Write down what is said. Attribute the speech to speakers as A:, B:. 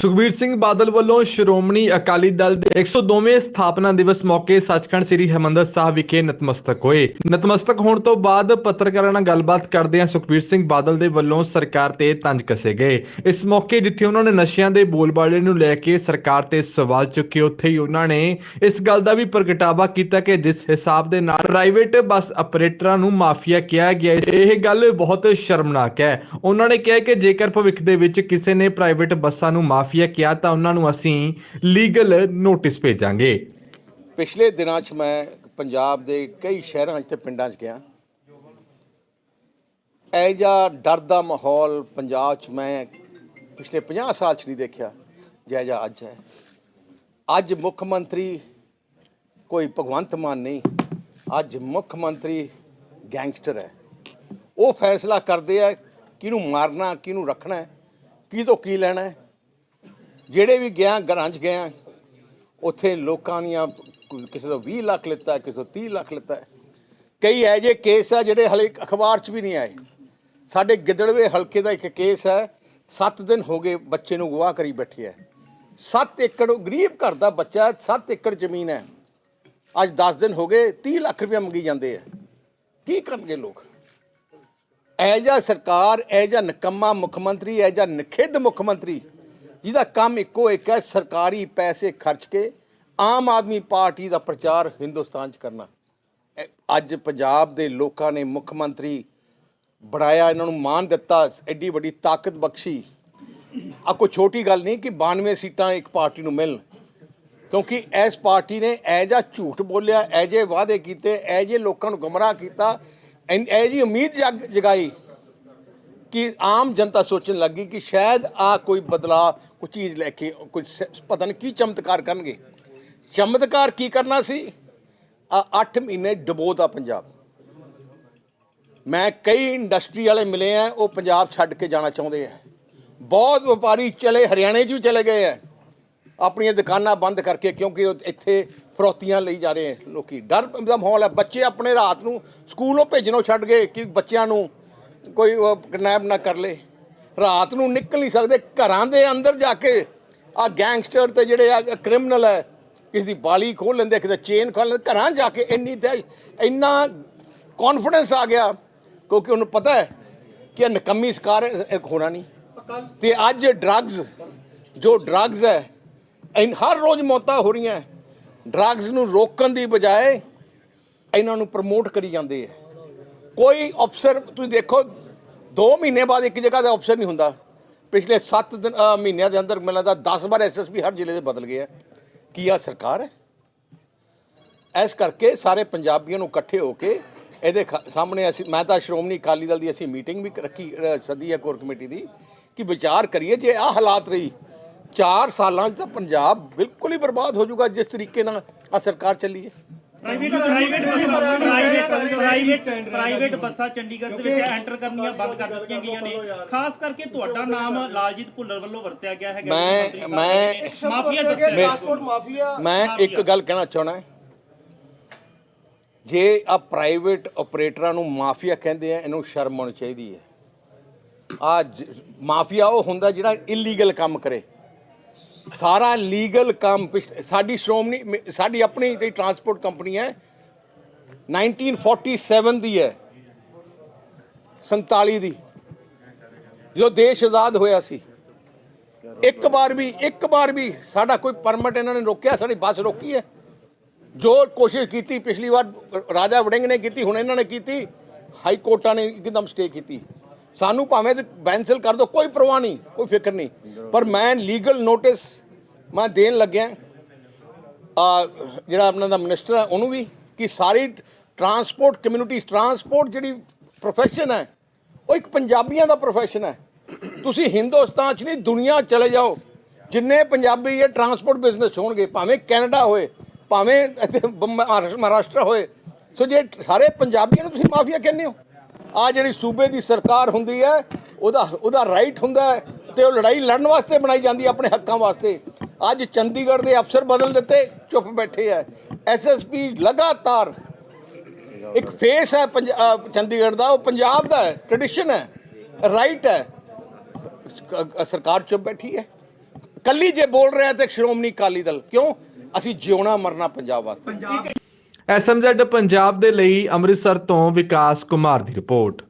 A: ਸੁਖਬੀਰ ਸਿੰਘ ਬਾਦਲ ਵੱਲੋਂ ਸ਼੍ਰੋਮਣੀ ਅਕਾਲੀ ਦਲ ਦੇ 102ਵੇਂ ਸਥਾਪਨਾ ਦਿਵਸ ਮੌਕੇ ਸੱਚਖੰਡ ਸ੍ਰੀ ਹਰਿਮੰਦਰ ਸਾਹਿਬ ਵਿਖੇ ਨਤਮਸਤਕ ਹੋਏ। ਨਤਮਸਤਕ ਹੋਣ ਤੋਂ ਬਾਅਦ ਪੱਤਰਕਾਰਾਂ ਨਾਲ ਗੱਲਬਾਤ ਕਰਦਿਆਂ ਸੁਖਬੀਰ ਸਿੰਘ ਬਾਦਲ ਦੇ ਵੱਲੋਂ ਸਰਕਾਰ ਤੇ ਤੰਜ ਕੱਸੇ ਗਏ। ਇਸ ਮੌਕੇ ਜਿੱਥੇ ਉਹਨਾਂ ਨੇ ਨਸ਼ਿਆਂ ਦੇ ਬੋਲਬਾਲੇ ਨੂੰ ਲੈ ਕੇ ਸਰਕਾਰ ਤੇ ਸਵਾਲ ਚੁੱਕੇ, ਉੱਥੇ ਹੀ ਉਹਨਾਂ ਨੇ ਇਸ ਗੱਲ ਦਾ ਵੀ ਪ੍ਰਗਟਾਵਾ ਕੀਤਾ ਕਿ ਜਿਸ ਹਿਸਾਬ ਦੇ ਨਾਲ ਪ੍ਰਾਈਵੇਟ ਬੱਸ ਆਪਰੇਟਰਾਂ ਨੂੰ ਮਾਫੀਆ ਕਿਹਾ ਗਿਆ ਇਹ ਗੱਲ ਬਹੁਤ ਸ਼ਰਮਨਾਕ ਹੈ। ਉਹਨਾਂ ਨੇ ਕਿਹਾ ਕਿ ਜੇਕਰ ਭਵਿੱਖ ਦੇ ਵਿੱਚ ਕਿਸੇ ਨੇ ਪ੍ਰਾਈਵੇਟ ਬੱਸਾਂ ਨੂੰ ਮਾਫੀਆ ਕਿਹਾ ਤਾਂ ਉਹਨਾਂ ਨੂੰ ਅਸੀਂ ਲੀਗਲ ਨੋਟਿਸ ਭੇਜਾਂਗੇ।
B: ਪਿਛਲੇ ਦਿਨਾਂ 'ਚ ਮੈਂ ਪੰਜਾਬ ਦੇ ਕਈ ਸ਼ਹਿਰਾਂ 'ਚ ਤੇ ਪਿੰਡਾਂ 'ਚ ਗਿਆ। ਇਹ ਜਿਹਾ ਡਰ ਦਾ ਮਾਹੌਲ ਪੰਜਾਬ 'ਚ ਮੈਂ ਪਿਛਲੇ 50 ਸਾਲ 'ਚ ਨਹੀਂ ਦੇਖਿਆ, ਜਿਹਾ ਜਿਹਾ ਅੱਜ ਹੈ। ਅੱਜ ਮੁੱਖ ਮੰਤਰੀ ਕੋਈ ਭਗਵੰਤ ਮਾਨ ਨਹੀਂ, ਅੱਜ ਮੁੱਖ ਮੰਤਰੀ ਗੈਂਗਸਟਰ ਹੈ। ਉਹ ਫੈਸਲਾ ਕਰਦੇ ਆ ਕਿਹਨੂੰ ਮਾਰਨਾ, ਕਿਹਨੂੰ ਰੱਖਣਾ ਹੈ, ਕੀ ਤੋਂ ਕੀ ਲੈਣਾ ਜਿਹੜੇ ਵੀ ਗਿਆ, ਘਰਾਂ 'ਚ ਗਿਆ, ਉੱਥੇ ਲੋਕਾਂ ਦੀਆਂ ਕਿਸੇ ਤੋਂ 20 ਲੱਖ ਲਿੱਤਾ, ਕਿਸੇ ਤੋਂ 30 ਲੱਖ ਲਿੱਤਾ। ਕਈ ਐ ਜੇ ਕੇਸ ਆ ਜਿਹੜੇ ਹਲੇ ਅਖਬਾਰ 'ਚ ਵੀ ਨਹੀਂ ਆਏ। ਸਾਡੇ ਗਿੱਦੜਵੇ ਹਲਕੇ ਦਾ ਇੱਕ ਕੇਸ ਹੈ 7 ਦਿਨ ਹੋ ਗਏ ਬੱਚੇ ਨੂੰ ਗਵਾਹ ਕਰੀ ਬੈਠੇ ਹੈ 7 ਏਕੜ, ਗਰੀਬ ਘਰ ਦਾ ਬੱਚਾ 7 ਏਕੜ ਜ਼ਮੀਨ ਹੈ। ਅੱਜ 10 ਦਿਨ ਹੋ ਗਏ 30 ਲੱਖ ਰੁਪਏ ਮੰਗੀ ਜਾਂਦੇ ਆ। ਕੀ ਕਰਨਗੇ ਲੋਕ? ਐ ਜਾਂ ਸਰਕਾਰ ਐ ਜਾਂ ਨਕੰਮਾ ਮੁੱਖ ਮੰਤਰੀ ਐ ਜਾਂ ਨਖਿੱਧ ਮੁੱਖ ਮੰਤਰੀ ਜਿਹਦਾ ਕੰਮ ਇੱਕੋ ਇੱਕ ਹੈ, ਸਰਕਾਰੀ ਪੈਸੇ ਖਰਚ ਕੇ ਆਮ ਆਦਮੀ ਪਾਰਟੀ ਦਾ ਪ੍ਰਚਾਰ ਹਿੰਦੁਸਤਾਨ 'ਚ ਕਰਨਾ। ਅੱਜ ਪੰਜਾਬ ਦੇ ਲੋਕਾਂ ਨੇ ਮੁੱਖ ਮੰਤਰੀ ਬਣਾਇਆ, ਇਹਨਾਂ ਨੂੰ ਮਾਨ ਦਿੱਤਾ, ਐਡੀ ਵੱਡੀ ਤਾਕਤ ਬਖਸ਼ੀ। ਆ, ਕੋਈ ਛੋਟੀ ਗੱਲ ਨਹੀਂ ਕਿ 92 ਸੀਟਾਂ ਇੱਕ ਪਾਰਟੀ ਨੂੰ ਮਿਲਣ। ਕਿਉਂਕਿ ਇਸ ਪਾਰਟੀ ਨੇ ਐ ਜਾਂ ਝੂਠ ਬੋਲਿਆ ਐ ਜੇ ਵਾਅਦੇ ਕੀਤੇ ਐ ਜੇ ਲੋਕਾਂ ਨੂੰ ਗੁੰਮਰਾਹ ਕੀਤਾ, ਐਨ- ਐ ਜੀ ਉਮੀਦ ਜਗ, ਜਗਾਈ। ਕਿ ਆਮ ਜਨਤਾ ਸੋਚਣ ਲੱਗੀ ਕਿ ਸ਼ਾਇਦ ਆ ਕੋਈ ਬਦਲਾ ਕੋਈ ਚੀਜ਼ ਲੈ ਕੇ ਕੁਝ ਪਤਾ ਨਹੀਂ ਕੀ ਚਮਤਕਾਰ ਕਰਨਗੇ। ਚਮਤਕਾਰ ਕੀ ਕਰਨਾ ਸੀ? ਆ 8 ਮਹੀਨੇ ਡਬੋਤਾ ਪੰਜਾਬ। ਮੈਂ ਕਈ ਇੰਡਸਟਰੀ ਵਾਲੇ ਮਿਲੇ ਆ, ਉਹ ਪੰਜਾਬ ਛੱਡ ਕੇ ਜਾਣਾ ਚਾਹੁੰਦੇ ਆ। ਬਹੁਤ ਵਪਾਰੀ ਚਲੇ, ਹਰਿਆਣੇ 'ਚ ਵੀ ਚਲੇ ਗਏ ਆ। ਆਪਣੀਆਂ ਦੁਕਾਨਾਂ ਬੰਦ ਕਰਕੇ, ਕਿਉਂਕਿ ਉਹ ਇੱਥੇ ਫਰੋਤੀਆਂ ਲਈ ਜਾ ਰਹੇ ਆ ਲੋਕੀ। ਡਰ ਦਾ ਮਾਹੌਲ ਹੈ ਬੱਚੇ ਆਪਣੇ ਰਾਤ ਨੂੰ ਸਕੂਲੋਂ ਭੇਜਣੋਂ ਛੱਡ ਗਏ, ਕਿ ਬੱਚਿਆਂ ਨੂੰ ਕੋਈ ਕਿਡਨੈਪ ਨਾ ਕਰ ਲੇ। ਰਾਤ ਨੂੰ ਨਿਕਲ ਨਹੀਂ ਸਕਦੇ। ਘਰਾਂ ਦੇ ਅੰਦਰ ਜਾ ਕੇ ਆ ਗੈਂਗਸਟਰ ਤੇ ਜਿਹੜੇ ਆ ਕ੍ਰਿਮੀਨਲ ਹੈ, ਕਿਸੇ ਦੀ ਬਾਲੀ ਖੋਲ ਲੈਂਦੇ ਕਿਤੇ ਚੇਨ ਖੋਲ ਲੈਂਦੇ। ਘਰਾਂ ਜਾ ਕੇ ਇੰਨੀ ਤੇ ਇੰਨਾ ਕੌਨਫੀਡੈਂਸ ਆ ਗਿਆ, ਕਿਉਂਕਿ ਉਹਨੂੰ ਪਤਾ ਹੈ ਕਿ ਇਹ ਨਕੰਮੀ ਸਕਾਰ ਹੋਣਾ ਨਹੀਂ। ਤੇ ਅੱਜ ਡਰੱਗਸ ਜੋ ਡਰੱਗਸ ਹੈ, ਇਨ, ਹਰ ਰੋਜ਼ ਮੌਤਾਂ ਹੋ ਰਹੀਆਂ। ਡਰੱਗਸ ਨੂੰ ਰੋਕਣ ਦੀ ਬਜਾਏ ਇਹਨਾਂ ਨੂੰ ਪ੍ਰਮੋਟ ਕਰੀ ਜਾਂਦੇ ਹੈ। ਕੋਈ ਅਫਸਰ ਤੁਸੀਂ ਦੇਖੋ 2 ਮਹੀਨੇ ਬਾਅਦ ਇੱਕ ਜਗ੍ਹਾ ਦਾ ਅਫਸਰ ਨਹੀਂ ਹੁੰਦਾ। ਪਿਛਲੇ 7 ਦਿਨ ਅ, ਮਹੀਨਿਆਂ ਦੇ ਅੰਦਰ ਮੈਨੂੰ ਲੱਗਦਾ 10 ਵਾਰ ਐਸਐਸਪੀ ਹਰ ਜ਼ਿਲ੍ਹੇ ਦੇ ਬਦਲ ਗਏ ਆ। ਕੀ ਆ ਸਰਕਾਰ? ਹੈ ਇਸ ਕਰਕੇ ਸਾਰੇ ਪੰਜਾਬੀਆਂ ਨੂੰ ਇਕੱਠੇ ਹੋ ਕੇ ਇਹਦੇ ਖ- ਸਾਹਮਣੇ ਅਸੀਂ ਮੈਂ ਤਾਂ ਸ਼੍ਰੋਮਣੀ ਅਕਾਲੀ ਦਲ ਦੀ ਅਸੀਂ ਮੀਟਿੰਗ ਵੀ ਰੱਖੀ ਅ, ਸੱਦੀ ਹੈ ਕੋਰ ਕਮੇਟੀ ਦੀ ਕਿ ਵਿਚਾਰ ਕਰੀਏ ਜੇ ਆਹ ਹਾਲਾਤ ਰਹੀ 4 ਸਾਲਾਂ 'ਚ ਤਾਂ ਪੰਜਾਬ ਬਿਲਕੁਲ ਹੀ ਬਰਬਾਦ ਹੋ ਜਾਊਗਾ ਜਿਸ ਤਰੀਕੇ ਨਾਲ ਆ ਸਰਕਾਰ ਚੱਲੀ ਹੈ।
C: ਪ੍ਰਾਈਵੇਟ ਪ੍ਰਾਈਵੇਟ ਬੱਸਾਂ ਪ੍ਰਾਈਵੇਟ ਪ੍ਰਾਈਵੇਟ ਪ੍ਰਾਈਵੇਟ ਬੱਸਾਂ ਚੰਡੀਗੜ੍ਹ ਦੇ ਵਿੱਚ ਐਂਟਰ ਕਰਨੀਆਂ ਬੰਦ ਕਰ ਦਿੱਤੀਆਂ ਗਈਆਂ ਨੇ। ਖਾਸ ਕਰਕੇ ਤੁਹਾਡਾ ਨਾਮ ਲਾਲਜੀਤ ਭੁੱਲਰ ਵੱਲੋਂ ਵਰਤਿਆ ਗਿਆ ਹੈਗਾ
B: ਮੈਂ- ਮੈਂ-
C: ਮਾਫੀਆ ਦੱਸਿਆ
D: ਟਰਾਂਸਪੋਰਟ ਮਾਫੀਆ।
B: ਮੈਂ ਇੱਕ ਗੱਲ ਕਹਿਣਾ ਚਾਹਣਾ ਜੇ ਆ ਪ੍ਰਾਈਵੇਟ ਆਪਰੇਟਰਾਂ ਨੂੰ ਮਾਫੀਆ ਕਹਿੰਦੇ ਆ ਇਹਨੂੰ ਸ਼ਰਮ ਆਉਣੀ ਚਾਹੀਦੀ ਹੈ। ਆ ਮਾਫੀਆ ਉਹ ਹੁੰਦਾ ਜਿਹੜਾ ਇਲੀਗਲ ਕੰਮ ਕਰੇ। ਸਾਰਾ ਲੀਗਲ ਕੰਮ ਪਿਛ- ਸਾਡੀ ਸ਼੍ਰੋਮਣੀ ਮੇ- ਸਾਡੀ ਆਪਣੀ ਜਿਹੜੀ ਟਰਾਂਸਪੋਰਟ ਕੰਪਨੀ ਹੈ 1947 ਦੀ ਹੈ 47 ਦੀ ਜੋ ਦੇਸ਼ ਆਜ਼ਾਦ ਹੋਇਆ ਸੀ। ਇੱਕ ਵਾਰ ਵੀ, ਇੱਕ ਵਾਰ ਵੀ ਸਾਡਾ ਕੋਈ ਪਰਮਿਟ ਇਹਨਾਂ ਨੇ ਰੋਕਿਆ, ਸਾਡੀ ਬੱਸ ਰੋਕੀ ਹੈ। ਜੋ ਕੋਸ਼ਿਸ਼ ਕੀਤੀ, ਪਿਛਲੀ ਵਾਰ ਰਾਜਾ ਵੜਿੰਗ ਨੇ ਕੀਤੀ, ਹੁਣ ਇਹਨਾਂ ਨੇ ਕੀਤੀ, ਹਾਈ ਕੋਰਟਾਂ ਨੇ ਇੱਕਦਮ ਸਟੇ ਕੀਤੀ। ਸਾਨੂੰ ਭਾਵੇਂ ਬੈਂਸਲ ਕਰ ਦੋ ਕੋਈ ਪਰਵਾਹ ਨਹੀਂ, ਕੋਈ ਫਿਕਰ ਨਹੀਂ। ਪਰ ਮੈਂ ਲੀਗਲ ਨੋਟਿਸ ਮੈਂ ਦੇਣ ਲੱਗਿਆ। ਆ, ਜਿਹੜਾ ਆਪਣਾ ਦਾ ਮਿਨਿਸਟਰ ਹੈ ਉਹਨੂੰ ਵੀ ਕਿ ਸਾਰੀ ਟਰਾਂਸਪੋਰਟ ਕਮਿਊਨਿਟੀ ਟਰਾਂਸਪੋਰਟ ਜਿਹੜੀ ਪ੍ਰੋਫੈਸ਼ਨ ਹੈ, ਉਹ ਇੱਕ ਪੰਜਾਬੀਆਂ ਦਾ ਪ੍ਰੋਫੈਸ਼ਨ ਹੈ। ਤੁਸੀਂ ਹਿੰਦੁਸਤਾਨ 'ਚ ਨਹੀਂ, ਦੁਨੀਆ ਚਲੇ ਜਾਓ। ਜਿੰਨੇ ਪੰਜਾਬੀ ਇਹ ਟਰਾਂਸਪੋਰਟ ਬਿਜ਼ਨਸ ਹੋਣਗੇ, ਭਾਵੇਂ ਕੈਨੇਡਾ ਹੋਏ, ਭਾਵੇਂ ਇੱਥੇ ਮਹਾਰਾਸ਼ਟਰ ਹੋਏ। ਸੋ ਜੇ ਸਾਰੇ ਪੰਜਾਬੀਆਂ ਨੂੰ ਤੁਸੀਂ ਮਾਫੀਆ ਕਹਿੰਦੇ ਹੋ। ਆ ਜਿਹੜੀ ਸੂਬੇ ਦੀ ਸਰਕਾਰ ਹੁੰਦੀ ਹੈ, ਉਹਦਾ ਉਹਦਾ ਰਾਈਟ ਹੁੰਦਾ ਹੈ ਤੇ ਉਹ ਲੜਾਈ ਲੜਨ ਵਾਸਤੇ ਬਣਾਈ ਜਾਂਦੀ ਆਪਣੇ ਹੱਕਾਂ ਵਾਸਤੇ। ਅੱਜ ਚੰਡੀਗੜ੍ਹ ਦੇ ਅਫਸਰ ਬਦਲ ਦਿੱਤੇ, ਚੁੱਪ ਬੈਠੇ ਹੈ ਐਸਐਸਪੀ ਲਗਾਤਾਰ ਇੱਕ ਫੇਸ ਹੈ ਪੰਜ- ਚੰਡੀਗੜ੍ਹ ਦਾ, ਉਹ ਪੰਜਾਬ ਦਾ ਹੈ ਟ੍ਰੈਡੀਸ਼ਨ ਹੈ ਰਾਈਟ ਹੈ। ਸਰਕਾਰ ਚੁੱਪ ਬੈਠੀ ਹੈ। ਕੱਲੀ ਜੇ ਬੋਲ ਰਿਹਾ ਤੇ ਸ਼੍ਰੋਮਣੀ ਅਕਾਲੀ ਦਲ, ਕਿਉਂ? ਅਸੀਂ ਜਿਉਣਾ ਮਰਨਾ ਪੰਜਾਬ ਵਾਸਤੇ।
A: ਐਸਐਮਜ਼ੈਡ ਪੰਜਾਬ ਦੇ ਲਈ ਅੰਮ੍ਰਿਤਸਰ ਤੋਂ ਵਿਕਾਸ ਕੁਮਾਰ ਦੀ ਰਿਪੋਰਟ।